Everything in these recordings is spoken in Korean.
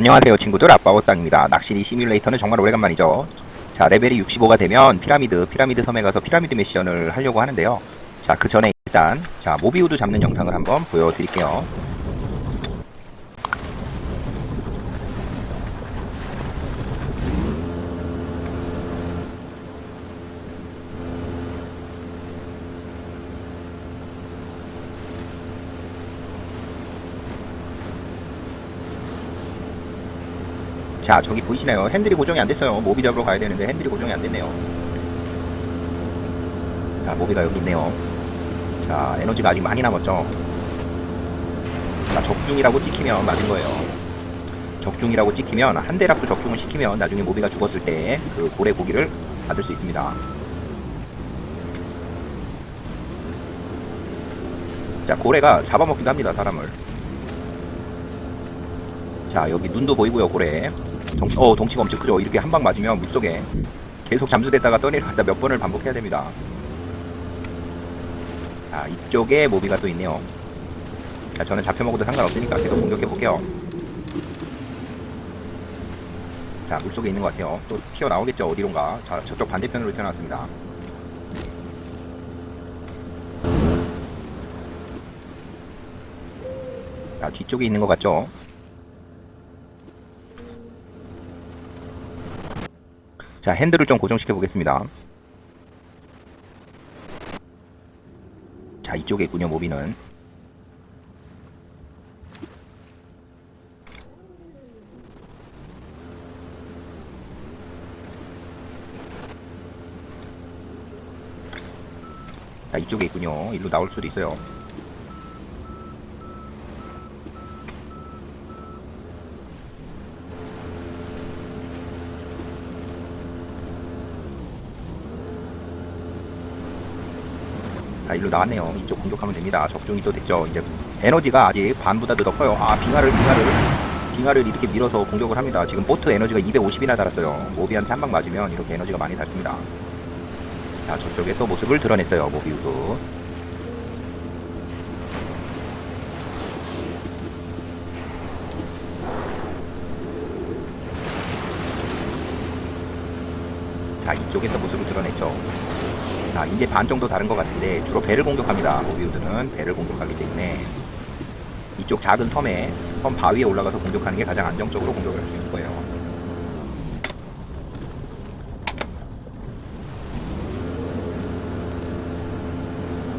안녕하세요 친구들. 아빠워땅입니다. 낚시리 시뮬레이터는 정말 오래간만이죠. 자 레벨이 65가 되면 피라미드 피라미드 섬에 가서 피라미드 미션을 하려고 하는데요. 자 그 전에 일단 자 모비우드 잡는 영상을 한번 보여드릴게요 자 저기 보이시나요? 핸들이 고정이 안 됐어요. 모비 잡으러 가야 되는데 핸들이 고정이 안 됐네요. 자 모비가 여기 있네요. 자 에너지가 아직 많이 남았죠? 자 적중이라고 찍히면 맞은 거예요. 적중이라고 찍히면 한 대라도 적중을 시키면 나중에 모비가 죽었을 때 그 고래 고기를 받을 수 있습니다. 자 고래가 잡아먹기도 합니다 사람을. 자 여기 눈도 보이고요 고래 덩치, 어 덩치가 엄청 크죠. 이렇게 한 방 맞으면 물속에 계속 잠수됐다가 떠내려갔다 몇 번을 반복해야 됩니다. 자 이쪽에 모비가 또 있네요. 자 저는 잡혀먹어도 상관없으니까 계속 공격해 볼게요. 자 물속에 있는 것 같아요. 또 튀어나오겠죠 어디론가. 자 저쪽 반대편으로 튀어나왔습니다. 자 뒤쪽에 있는 것 같죠 자 핸들을 좀 고정시켜 보겠습니다. 자 이쪽에 있군요 모비는. 자 이쪽에 있군요. 일로 나올 수도 있어요 일로 나왔네요. 이쪽 공격하면 됩니다. 적중이 또 됐죠. 이제 에너지가 아직 반보다도 더 커요. 아 빙하를 빙하를 빙하를 이렇게 밀어서 공격을 합니다. 지금 보트 에너지가 250이나 달았어요. 모비한테 한 방 맞으면 이렇게 에너지가 많이 닳습니다. 자 저쪽에 또 모습을 드러냈어요. 모비우도 자 이쪽에 또 모습을 드러냈죠 자 이제 반 정도 다른 것 같은데 주로 배를 공격합니다. 모비우드는 배를 공격하기 때문에. 이쪽 작은 섬에 섬 바위에 올라가서 공격하는 게 가장 안정적으로 공격을 할 수 있을 거예요.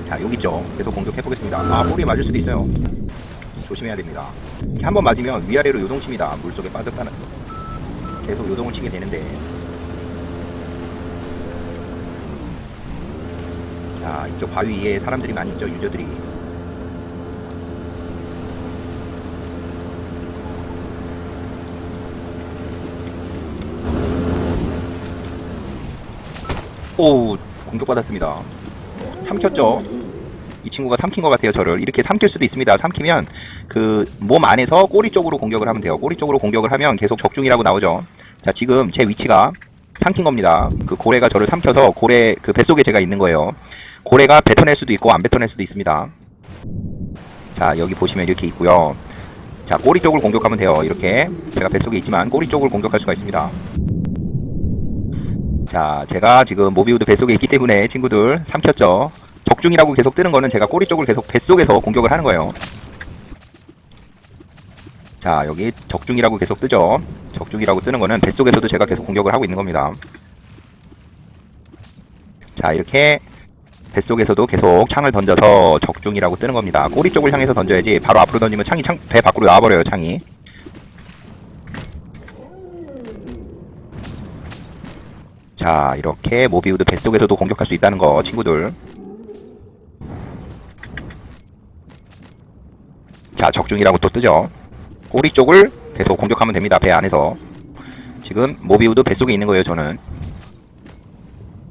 자 여기 있죠? 계속 공격해 보겠습니다. 아 꼬리에 맞을 수도 있어요. 조심해야 됩니다. 한 번 맞으면 위아래로 요동칩니다. 물속에 빠졌다는 계속 요동을 치게 되는데 자 이쪽 바위 위에 사람들이 많이 있죠 유저들이. 오 공격받았습니다. 삼켰죠? 이 친구가 삼킨 것 같아요 저를. 이렇게 삼킬 수도 있습니다. 삼키면 그 몸 안에서 꼬리 쪽으로 공격을 하면 돼요. 꼬리 쪽으로 공격을 하면 계속 적중이라고 나오죠. 자 지금 제 위치가 삼킨 겁니다. 그 고래가 저를 삼켜서 고래 그 뱃속에 제가 있는 거예요 고래가 뱉어낼 수도 있고 안 뱉어낼 수도 있습니다. 자 여기 보시면 이렇게 있고요. 자 꼬리 쪽을 공격하면 돼요. 이렇게 제가 뱃속에 있지만 꼬리 쪽을 공격할 수가 있습니다. 자 제가 지금 모비우드 뱃속에 있기 때문에 친구들 삼켰죠? 적중이라고 계속 뜨는 거는 제가 꼬리 쪽을 계속 뱃속에서 공격을 하는 거예요. 자 여기 적중이라고 계속 뜨죠? 적중이라고 뜨는 거는 뱃속에서도 제가 계속 공격을 하고 있는 겁니다. 자 이렇게 뱃속에서도 계속 창을 던져서 적중이라고 뜨는 겁니다. 꼬리 쪽을 향해서 던져야지 바로 앞으로 던지면 창이 창, 배 밖으로 나와버려요 창이. 자 이렇게 모비우드 뱃속에서도 공격할 수 있다는 거 친구들. 자 적중이라고 또 뜨죠. 꼬리 쪽을 계속 공격하면 됩니다 배 안에서. 지금 모비우드 뱃속에 있는 거예요 저는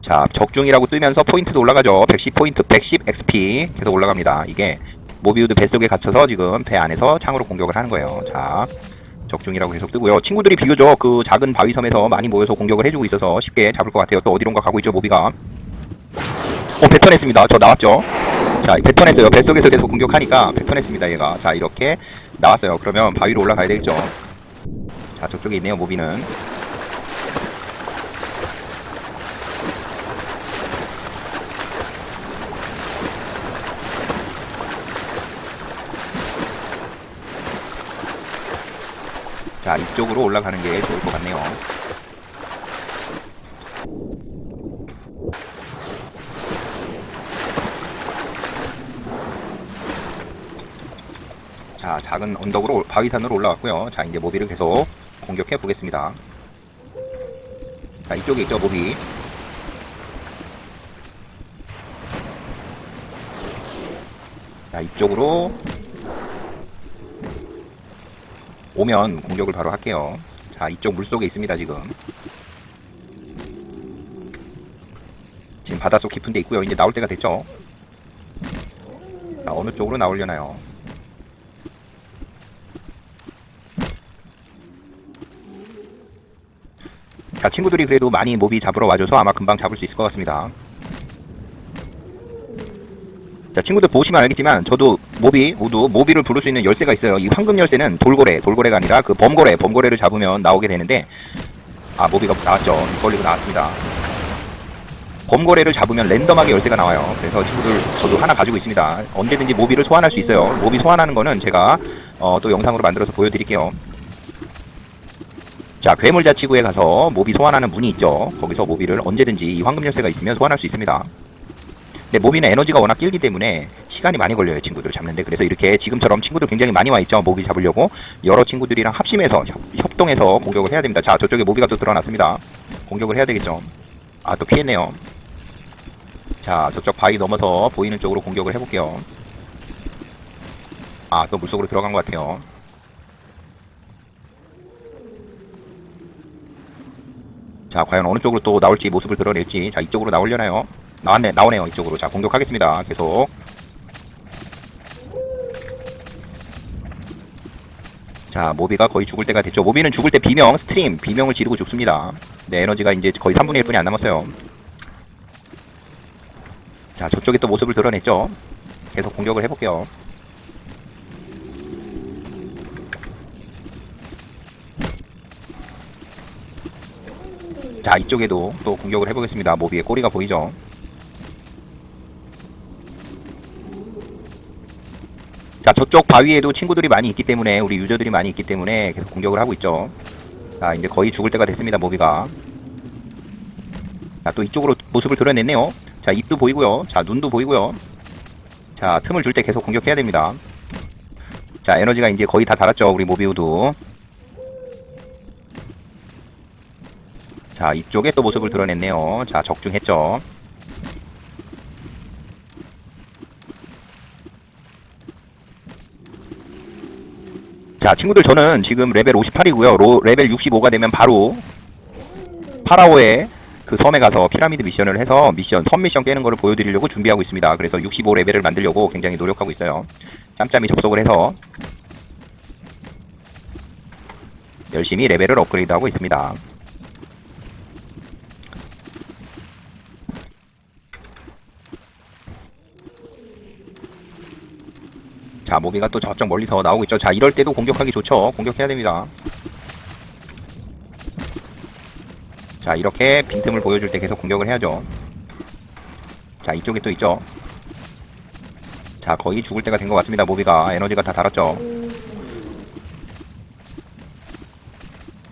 자 적중이라고 뜨면서 포인트도 올라가죠. 110포인트 110 XP 계속 올라갑니다. 이게 모비우드 뱃속에 갇혀서 지금 배 안에서 창으로 공격을 하는 거예요. 자 적중이라고 계속 뜨고요. 친구들이 비교적 그 작은 바위섬에서 많이 모여서 공격을 해주고 있어서 쉽게 잡을 것 같아요. 또 어디론가 가고 있죠 모비가. 어 뱉어냈습니다. 저 나왔죠? 자 뱉어냈어요. 뱃속에서 계속 공격하니까 뱉어냈습니다 얘가. 자 이렇게 나왔어요. 그러면 바위로 올라가야 되겠죠? 자, 저쪽에 있네요, 모비는. 자, 이쪽으로 올라가는 게 좋을 것 같네요. 자, 작은 언덕으로 바위산으로 올라왔고요. 자, 이제 모비를 계속 공격해 보겠습니다. 자, 이쪽에 있죠, 모비. 자, 이쪽으로 오면 공격을 바로 할게요. 자, 이쪽 물속에 있습니다, 지금. 지금 바닷속 깊은 데 있고요. 이제 나올 때가 됐죠. 자, 어느 쪽으로 나오려나요? 자, 친구들이 그래도 많이 모비 잡으러 와줘서 아마 금방 잡을 수 있을 것 같습니다. 자, 친구들 보시면 알겠지만 저도 모비 모두 모비를 부를 수 있는 열쇠가 있어요. 이 황금 열쇠는 돌고래, 돌고래가 아니라 그 범고래, 범고래를 잡으면 나오게 되는데 아, 모비가 나왔죠. 걸리고 나왔습니다. 범고래를 잡으면 랜덤하게 열쇠가 나와요. 그래서 친구들 저도 하나 가지고 있습니다. 언제든지 모비를 소환할 수 있어요. 모비 소환하는 거는 제가 어, 또 영상으로 만들어서 보여드릴게요. 자, 괴물자치구에 가서 모비 소환하는 문이 있죠. 거기서 모비를 언제든지 이 황금 열쇠가 있으면 소환할 수 있습니다. 근데 모비는 에너지가 워낙 길기 때문에 시간이 많이 걸려요, 친구들 잡는데. 그래서 이렇게 지금처럼 친구들 굉장히 많이 와 있죠. 모비 잡으려고 여러 친구들이랑 합심해서 협, 협동해서 공격을 해야 됩니다. 자, 저쪽에 모비가 또 드러났습니다. 공격을 해야 되겠죠. 아, 또 피했네요. 자, 저쪽 바위 넘어서 보이는 쪽으로 공격을 해볼게요. 아, 또 물속으로 들어간 것 같아요. 자, 과연 어느 쪽으로 또 나올지 모습을 드러낼지. 자, 이쪽으로 나오려나요? 나왔네, 나오네요. 이쪽으로. 자, 공격하겠습니다. 계속. 자, 모비가 거의 죽을 때가 됐죠. 모비는 죽을 때 비명, 스트림, 비명을 지르고 죽습니다. 네, 에너지가 이제 거의 3분의 1분이 안 남았어요. 자, 저쪽에 또 모습을 드러냈죠. 계속 공격을 해볼게요. 자 이쪽에도 또 공격을 해보겠습니다 모비의 꼬리가 보이죠 저쪽 바위에도 친구들이 많이 있기 때문에 우리 유저들이 많이 있기 때문에 계속 공격을 하고 있죠. 자 이제 거의 죽을 때가 됐습니다 모비가. 자 또 이쪽으로 모습을 드러냈네요. 자 입도 보이고요. 자 눈도 보이고요. 자 틈을 줄 때 계속 공격해야 됩니다. 자 에너지가 이제 거의 다 달았죠 우리 모비우도 자, 이쪽에 또 모습을 드러냈네요. 자, 적중했죠. 자, 친구들 저는 지금 레벨 58이고요. 로, 레벨 65가 되면 바로 파라오의 그 섬에 가서 피라미드 미션을 해서 미션, 섬 미션 깨는 거를 보여드리려고 준비하고 있습니다. 그래서 65 레벨을 만들려고 굉장히 노력하고 있어요. 짬짬이 접속을 해서 열심히 레벨을 업그레이드하고 있습니다. 자, 모비가 또 저쪽 멀리서 나오고 있죠. 자, 이럴 때도 공격하기 좋죠. 공격해야 됩니다. 자, 이렇게 빈틈을 보여줄 때 계속 공격을 해야죠. 자, 이쪽에 또 있죠. 자, 거의 죽을 때가 된 것 같습니다. 모비가 에너지가 다 달았죠.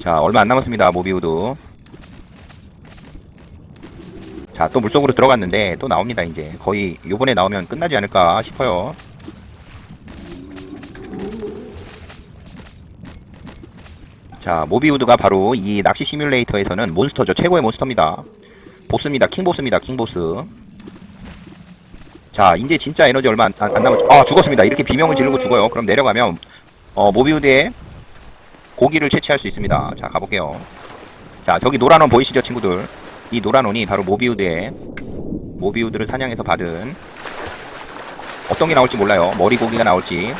자, 얼마 안 남았습니다. 모비우드. 자, 또 물속으로 들어갔는데 또 나옵니다. 이제 거의 요번에 나오면 끝나지 않을까 싶어요. 자, 모비우드가 바로 이 낚시 시뮬레이터에서는 몬스터죠. 최고의 몬스터입니다. 보스입니다. 킹보스입니다. 킹보스. 자, 이제 진짜 에너지 얼마 안, 안, 안 남았죠. 아, 죽었습니다. 이렇게 비명을 지르고 죽어요. 그럼 내려가면, 어, 모비우드에 고기를 채취할 수 있습니다. 자, 가볼게요. 자, 저기 노란 원 보이시죠, 친구들? 이 노란 원이 바로 모비우드에, 모비우드를 사냥해서 받은, 어떤 게 나올지 몰라요. 머리 고기가 나올지,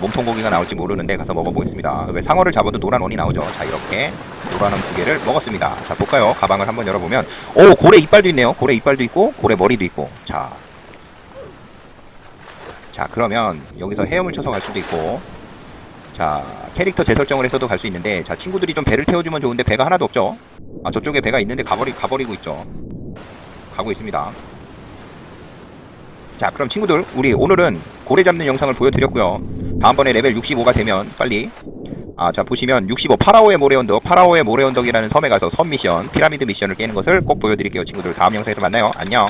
몸통 고기가 나올지 모르는데 가서 먹어보겠습니다. 왜 상어를 잡아도 노란 원이 나오죠. 자 이렇게 노란 원 두 개를 먹었습니다. 자 볼까요? 가방을 한번 열어보면 오 고래 이빨도 있네요. 고래 이빨도 있고 고래 머리도 있고 자. 자 그러면 여기서 헤엄을 쳐서 갈 수도 있고 자 캐릭터 재설정을 해서도 갈 수 있는데 자 친구들이 좀 배를 태워주면 좋은데 배가 하나도 없죠 아 저쪽에 배가 있는데 가버리, 가버리고 있죠 가고 있습니다 자 그럼 친구들 우리 오늘은 고래 잡는 영상을 보여드렸고요. 다음번에 레벨 65가 되면 빨리. 아 자 보시면 65 파라오의 모래 언덕 파라오의 모래 언덕이라는 섬에 가서 섬 미션 피라미드 미션을 깨는 것을 꼭 보여드릴게요 친구들. 다음 영상에서 만나요. 안녕